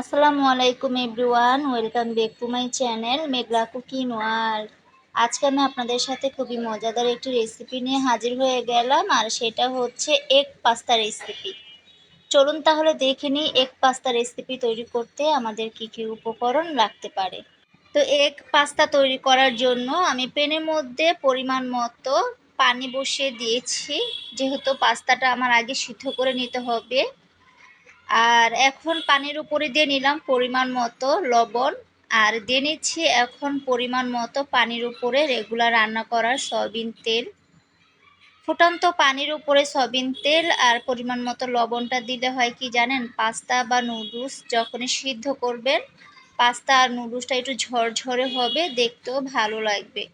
আসসালামু আলাইকুম everyone, welcome back to my channel Meghla cooking world. আজকে আমি আপনাদের সাথে খুবই মজাদার একটি রেসিপি নিয়ে হাজির হয়ে গেলাম, আর সেটা হচ্ছে এগ পাস্তা রেসিপি চলুন তাহলে দেখে নিই এগ পাস্তা রেসিপি তৈরি করতে আমাদের কি কি উপকরণ লাগতে পারে। তো এগ পাস্তা তৈরি করার জন্য আমি পেনের মধ্যে পরিমাণ মতো পানি বসিয়ে দিয়েছি, যেহেতু পাস্তাটা আমার আগে সিদ্ধ করে নিতে হবে। আর এখন পানির উপরে দিয়ে নিলাম পরিমাণ মতো লবণ। আর দিয়ে নিচ্ছি এখন পরিমাণ মতো পানির উপরে রেগুলার রান্না করার সয়াবিন তেল। ফুটন্ত পানির উপরে সয়াবিন তেল আর পরিমাণ মতো লবণটা দিলে হয় কি জানেন? পাস্তা বা নুডলস যখনই সিদ্ধ করবেন, পাস্তা আর নুডলসটা একটু ঝরঝরে হবে, দেখতেও ভালো লাগবে।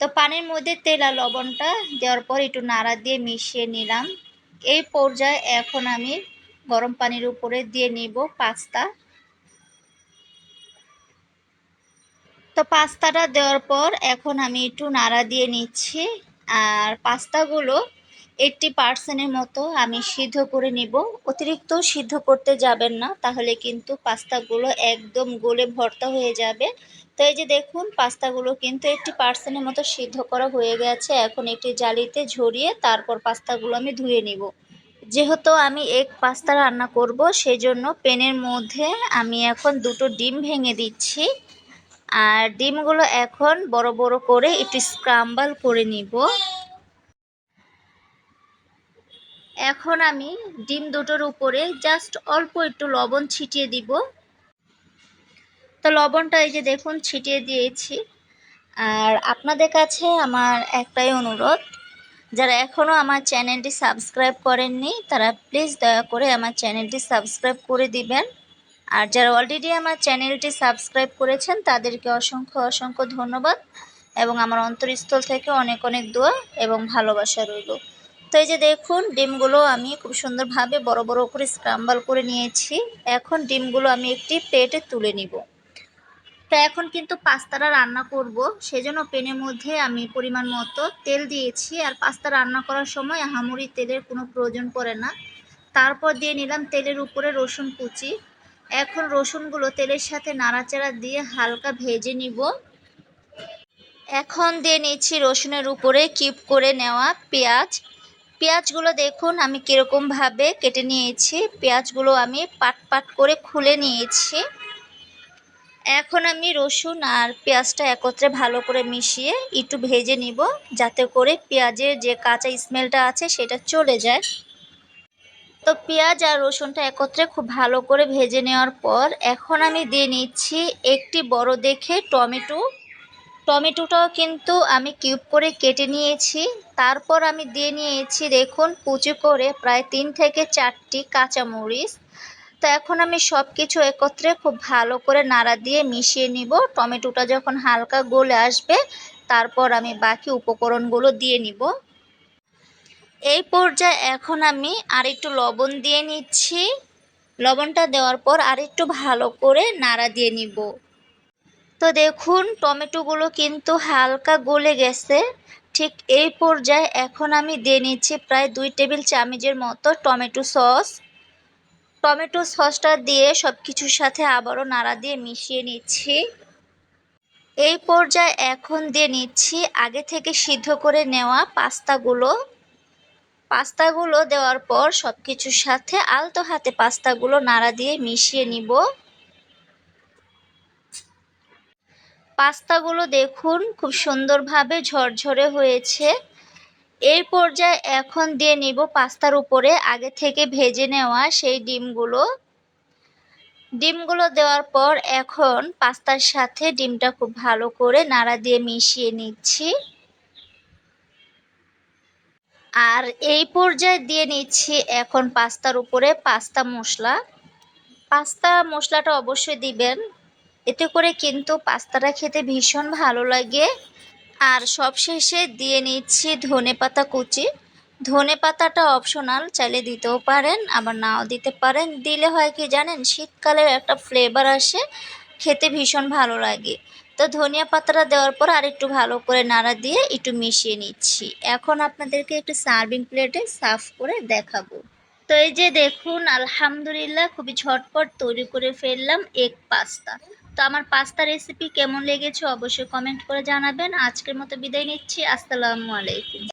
তো পানির মধ্যে তেল আর লবণটা দেওয়ার পর একটু নাড়া দিয়ে মিশিয়ে নিলাম। এই পর্যায়ে এখন আমি গরম পানির উপরে দিয়ে নিব পাস্তা। তো পাস্তাটা দেওয়ার পর এখন আমি একটু নাড়া দিয়ে নিচ্ছি। আর পাস্তাগুলো এইটটি পার্সেন্টের মতো আমি সিদ্ধ করে নিব। অতিরিক্ত সিদ্ধ করতে যাবেন না, তাহলে কিন্তু পাস্তাগুলো একদম গলে ভর্তা হয়ে যাবে। তো এই যে দেখুন, পাস্তাগুলো কিন্তু এইটটি পার্সেন্টের মতো সিদ্ধ করা হয়ে গেছে। এখন একটি জালিতে ঝরিয়ে তারপর পাস্তাগুলো আমি ধুয়ে নিব। যেহেতু আমি এক পাস্তা রান্না করব, সেজন্য প্যানের মধ্যে আমি এখন দুটো ডিম ভেঙে দিচ্ছি। আর ডিমগুলো এখন বড় বড় করে একটু স্ক্রাম্বল করে নিব। এখন আমি ডিম দুটোর উপরে জাস্ট অল্প একটু লবণ ছিটিয়ে দিব। তো লবণটা এই যে দেখুন ছিটিয়ে দিয়েছি। আর আপনাদের কাছে আমার একটাই অনুরোধ যারা এখনও আমার চ্যানেলটি সাবস্ক্রাইব করেননি, তারা প্লিজ দয়া করে আমার চ্যানেলটি সাবস্ক্রাইব করে দিবেন। আর যারা অলরেডি আমার চ্যানেলটি সাবস্ক্রাইব করেছেন, তাদেরকে অসংখ্য অসংখ্য ধন্যবাদ এবং আমার অন্তরস্থল থেকে অনেক অনেক দোয়া এবং ভালোবাসা রইল। তো এই যে দেখুন, ডিমগুলো আমি খুব সুন্দরভাবে বড় বড় করে স্ক্রাম্বল করে নিয়েছি। এখন ডিমগুলো আমি একটি প্লেটে তুলে নিব। তো এখন কিন্তু পাস্তাটা রান্না করব। সেজন্য পেনের মধ্যে আমি পরিমাণ মতো তেল দিয়েছি। আর পাস্তা রান্না করার সময় হামুড়ি তেলের কোনো প্রয়োজন পড়ে না। তারপর দিয়ে নিলাম তেলের উপরে রসুন কুচি। এখন রসুনগুলো তেলের সাথে নাড়াচাড়া দিয়ে হালকা ভেজে নিব। এখন দিয়ে নিচ্ছি রসুনের উপরে কিপ করে নেওয়া পেঁয়াজ। পেঁয়াজগুলো দেখুন আমি কীরকমভাবে কেটে নিয়েছি। পেঁয়াজগুলো আমি পাট পাট করে খুলে নিয়েছি। এখন আমি রসুন আর পেঁয়াজটা একত্রে ভালো করে মিশিয়ে একটু ভেজে নিব, যাতে করে পেঁয়াজের যে কাঁচা স্মেলটা আছে সেটা চলে যায়। তো পেঁয়াজ আর রসুনটা একত্রে খুব ভালো করে ভেজে নেওয়ার পর এখন আমি দিয়ে নিচ্ছি একটি বড় দেখে টমেটো। টমেটোটাও কিন্তু আমি কিউব করে কেটে নিয়েছি। তারপর আমি দিয়ে নিয়েছি দেখুন কুচি করে প্রায় তিন থেকে চারটি কাঁচামরিচ। তো এখন আমি সব কিছু একত্রে খুব ভালো করে নাড়া দিয়ে মিশিয়ে নিব। টমেটোটা যখন হালকা গলে আসবে, তারপর আমি বাকি উপকরণগুলো দিয়ে নিব। এই পর্যায়ে এখন আমি আর একটু লবণ দিয়ে নিচ্ছি। লবণটা দেওয়ার পর আর একটু ভালো করে নাড়া দিয়ে নিব। তো দেখুন, টমেটোগুলো কিন্তু হালকা গলে গেছে। ঠিক এই পর্যায়ে এখন আমি দিয়ে নিচ্ছি প্রায় দুই টেবিল চামচের মতো টমেটো সস। টমেটো সসটা দিয়ে সব কিছুর সাথে আবারও নাড়া দিয়ে মিশিয়ে নিচ্ছি। এই পর্যায়ে এখন দিয়ে নিচ্ছি আগে থেকে সিদ্ধ করে নেওয়া পাস্তাগুলো। পাস্তাগুলো দেওয়ার পর সব কিছুর সাথে আলতো হাতে পাস্তাগুলো নাড়া দিয়ে মিশিয়ে নিব। পাস্তাগুলো দেখুন খুব সুন্দরভাবে ঝরঝরে হয়েছে। এই পর্যায়ে এখন দিয়ে নিব পাস্তার উপরে। আগে থেকে ভেজে নেওয়া সেই ডিমগুলো। ডিমগুলো দেওয়ার পর এখন পাস্তার সাথে ডিমটা খুব ভালো করে নাড়া দিয়ে মিশিয়ে নিচ্ছি। আর এই পর্যায়ে দিয়ে নিচ্ছি এখন পাস্তার উপরে পাস্তা মশলা। পাস্তা মশলাটা অবশ্যই দিবেন। এতে করে কিন্তু পাস্তাটা খেতে ভীষণ ভালো লাগে। আর সবশেষে দিয়ে নিচ্ছি ধনে পাতা কুচি। ধনে পাতাটা অপশনাল চাইলে দিতেও পারেন, আবার নাও দিতে পারেন। দিলে হয় কি জানেন, শীতকালের একটা ফ্লেভার আসে, খেতে ভীষণ ভালো লাগে। তো ধনিয়া পাতাটা দেওয়ার পর আর একটু ভালো করে নাড়া দিয়ে একটু মিশিয়ে নিচ্ছি। এখন আপনাদেরকে একটু সার্ভিং প্লেটে সার্ভ করে দেখাবো। তো এই যে দেখুন, আলহামদুলিল্লাহ, খুবই ঝটপট তৈরি করে ফেললাম এগ পাস্তা। তো আমার পাস্তা রেসিপি কেমন লেগেছে অবশ্যই কমেন্ট করে জানাবেন। আজকের মতো বিদায় নিচ্ছি। আসসালামু আলাইকুম।